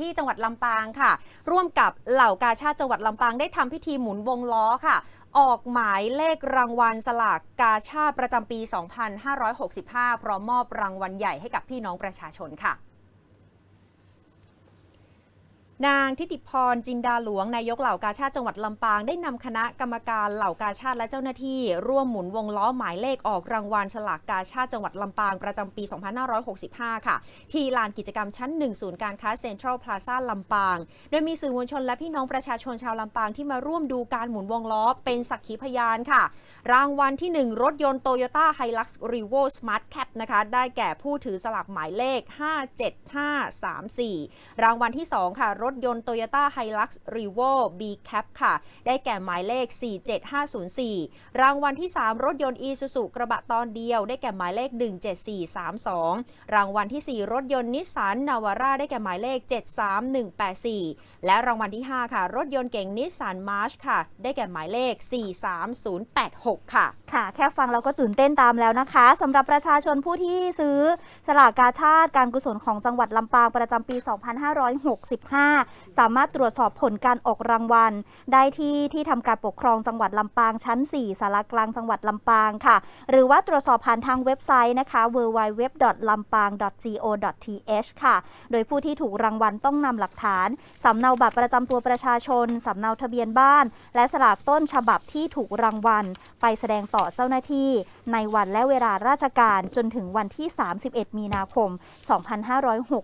ที่จังหวัดลำปางค่ะ ร่วมกับเหล่ากาชาติจังหวัดลำปางได้ทำพิธีหมุนวงล้อค่ะ ออกหมายเลขรางวัลสลากกาชาติประจำปี 2565 พร้อมมอบรางวัลใหญ่ให้กับพี่น้องประชาชนค่ะ นางทิติพรจินดาหลวงนายกเหล่ากาชาติจังหวัดลำปางได้นำคณะกรรมการเหล่ากาชาติและเจ้าหน้าที่ ร่วมหมุนวงล้อหมายเลขออกรางวัลฉลากกาชาติจังหวัดลำปางประจำปี 2565 ค่ะ ที่ลานกิจกรรมชั้น 1 ศูนย์การค้าเซ็นทรัลพลาซ่าลำปาง โดยมีสื่อมวลชนและพี่น้องประชาชนชาวลำปางที่มาร่วมดูการหมุนวงล้อเป็นสักขีพยานค่ะ รางวัลที่ 1 รถยนต์ Toyota Hilux Revo Smart Cap นะคะได้แก่ผู้ถือสลากหมายเลข 57534 รางวัลที่ 2 ค่ะรถถยนต์ Toyota Hilux Revo B Cap ค่ะ ได้แก่หมายเลข 47504 รางวัลที่ 3 รถยนต์ Isuzu กระบะตอนเดียว ได้แก่หมายเลข 17432 รางวัลที่ 4 รถยนต์นิสสันนาวาร่าได้แก่หมายเลข 73184 และรางวัลที่ 5 ค่ะ รถยนต์เก๋งนิสสันมาร์ชค่ะ ได้แก่หมายเลข 43086 ค่ะ ค่ะ แค่ฟังเราก็ตื่นเต้นตามแล้วนะคะสำหรับประชาชนผู้ที่ซื้อสลากกาชาติการกุศลของจังหวัดลำปางประจำปี 2565สามารถตรวจสอบผลการออกรางวัล ได้ที่ที่ทำการปกครองจังหวัดลำปางชั้น 4สารกลางจังหวัดลำปางค่ะ หรือว่าตรวจสอบผ่านทางเว็บไซต์นะคะ www.lampang.go.th ค่ะ โดยผู้ที่ถูกรางวัลต้องนำหลักฐานสำเนาบัตรประจำตัวประชาชนสำเนาทะเบียนบ้าน และสลากต้นฉบับที่ถูกรางวัล ไปแสดงต่อเจ้าหน้าที่ ในวันและเวลาราชการจนถึงวันที่ 31 มีนาคม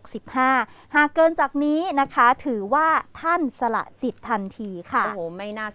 2565 หากเกินจากนี้นะคะถือว่าท่านสละสิทธิ์ทันทีค่ะ โอ้โห ไม่น่า